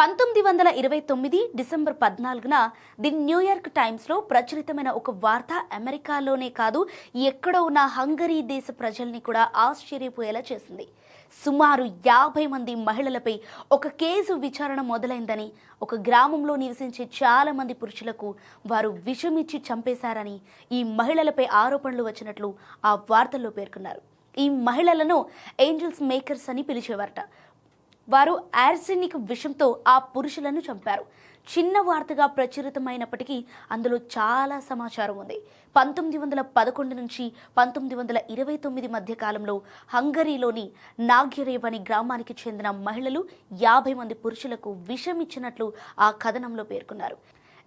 పంతొమ్మిది వందల ఇరవై తొమ్మిది డిసెంబర్ పద్నాలుగున ది న్యూయార్క్ టైమ్స్లో ప్రచురితమైన ఒక వార్త అమెరికాలోనే కాదు ఎక్కడో ఉన్న హంగరీ దేశ ప్రజల్ని కూడా ఆశ్చర్యపోయేలా చేసింది. సుమారు యాభై మంది మహిళలపై ఒక కేసు విచారణ మొదలైందని ఒక గ్రామంలో నివసించే చాలా మంది పురుషులకు వారు విషమిచ్చి చంపేశారని ఈ మహిళలపై ఆరోపణలు వచ్చినట్లు ఆ వార్తల్లో పేర్కొన్నారు. ఈ మహిళలను ఏంజల్స్ మేకర్స్ అని పిలిచేవారట. వారు యార్సెనిక్ విషంతో ఆ పురుషులను చంపారు. చిన్న వార్తగా ప్రచురితమైనప్పటికీ అందులో చాలా సమాచారం ఉంది. పంతొమ్మిది వందల పదకొండు నుంచి పంతొమ్మిది వందల ఇరవై తొమ్మిది మధ్య కాలంలో హంగరీలోని నాగ్యరేవ్ అనే గ్రామానికి చెందిన మహిళలు యాభై మంది పురుషులకు విషం ఇచ్చినట్లు ఆ కథనంలో పేర్కొన్నారు.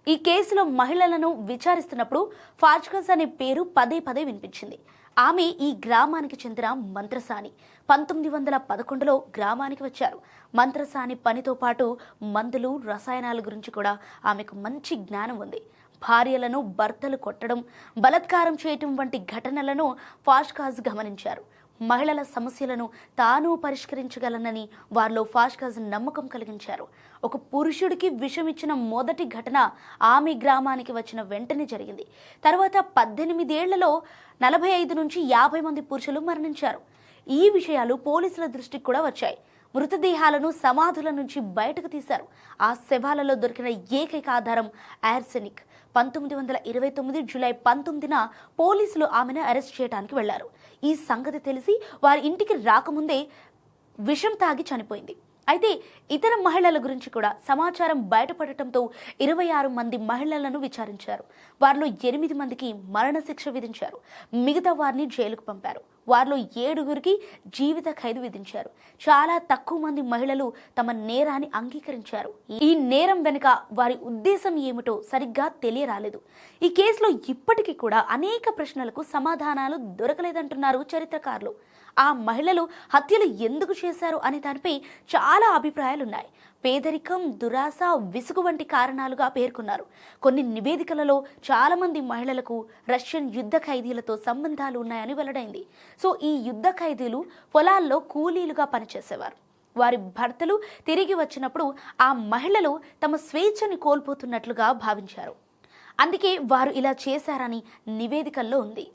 ఈ కేసులో మహిళలను విచారిస్తున్నప్పుడు ఫార్చ్కస్ అనే పేరు పదే పదే వినిపించింది. ఆమె ఈ గ్రామానికి చెందిన మంత్రసాని. పంతొమ్మిది వందల పదకొండులో గ్రామానికి వచ్చారు. మంత్రసాని పనితో పాటు మందులు రసాయనాల గురించి కూడా ఆమెకు మంచి జ్ఞానం ఉంది. భార్యలను భర్తలు కొట్టడం బలత్కారం చేయటం వంటి ఘటనలను ఫాష్కాజ్ గమనించారు. మహిళల సమస్యలను తాను పరిష్కరించగలనని వారిలో ఫాష్కాజ్ నమ్మకం కలిగించారు. ఒక పురుషుడికి విషం ఇచ్చిన మొదటి ఘటన ఆమె గ్రామానికి వచ్చిన వెంటనే జరిగింది. తర్వాత పద్దెనిమిదేళ్ళలో నలభై ఐదు నుంచి యాభై మంది పురుషులు మరణించారు. ఈ విషయాలు పోలీసుల దృష్టికి కూడా వచ్చాయి. మృతదేహాలను సమాధుల నుంచి బయటకు తీశారు. ఆ శవాలలో దొరికిన ఏకైక ఆధారం ఆర్సెనిక్ పంతొమ్మిది వందల ఇరవై తొమ్మిది జూలై పంతొమ్మిదిన పోలీసులు ఆమెను అరెస్ట్ చేయడానికి వెళ్ళారు. ఈ సంగతి తెలిసి వారి ఇంటికి రాకముందే విషం తాగి చనిపోయింది. అయితే ఇతర మహిళల గురించి కూడా సమాచారం బయటపడటంతో ఇరవై ఆరు మంది మహిళలను విచారించారు. వారిలో ఎనిమిది మందికి మరణశిక్ష విధించారు. మిగతా వారిని జైలుకు పంపారు. వారిలో ఏడుగురికి జీవిత ఖైదు విధించారు. చాలా తక్కువ మంది మహిళలు తమ నేరాన్ని అంగీకరించారు. ఈ నేరం వెనుక వారి ఉద్దేశం ఏమిటో సరిగ్గా తెలియరాలేదు. ఈ కేసులో ఇప్పటికీ కూడా అనేక ప్రశ్నలకు సమాధానాలు దొరకలేదంటున్నారు చరిత్రకారులు. ఆ మహిళలు హత్యలు ఎందుకు చేశారు అనే దానిపై చాలా అభిప్రాయాలున్నాయి. పేదరికం దురాశ విసుగు వంటి కారణాలుగా పేర్కొన్నారు. కొన్ని నివేదికలలో చాలామంది మహిళలకు రష్యన్ యుద్ధ ఖైదీలతో సంబంధాలు ఉన్నాయని వెల్లడైంది. సో ఈ యుద్ధ ఖైదీలు పొలాల్లో కూలీలుగా పనిచేసేవారు. వారి భర్తలు తిరిగి వచ్చినప్పుడు ఆ మహిళలు తమ స్వేచ్ఛని కోల్పోతున్నట్లుగా భావించారు. అందుకే వారు ఇలా చేశారని నివేదికల్లో ఉంది.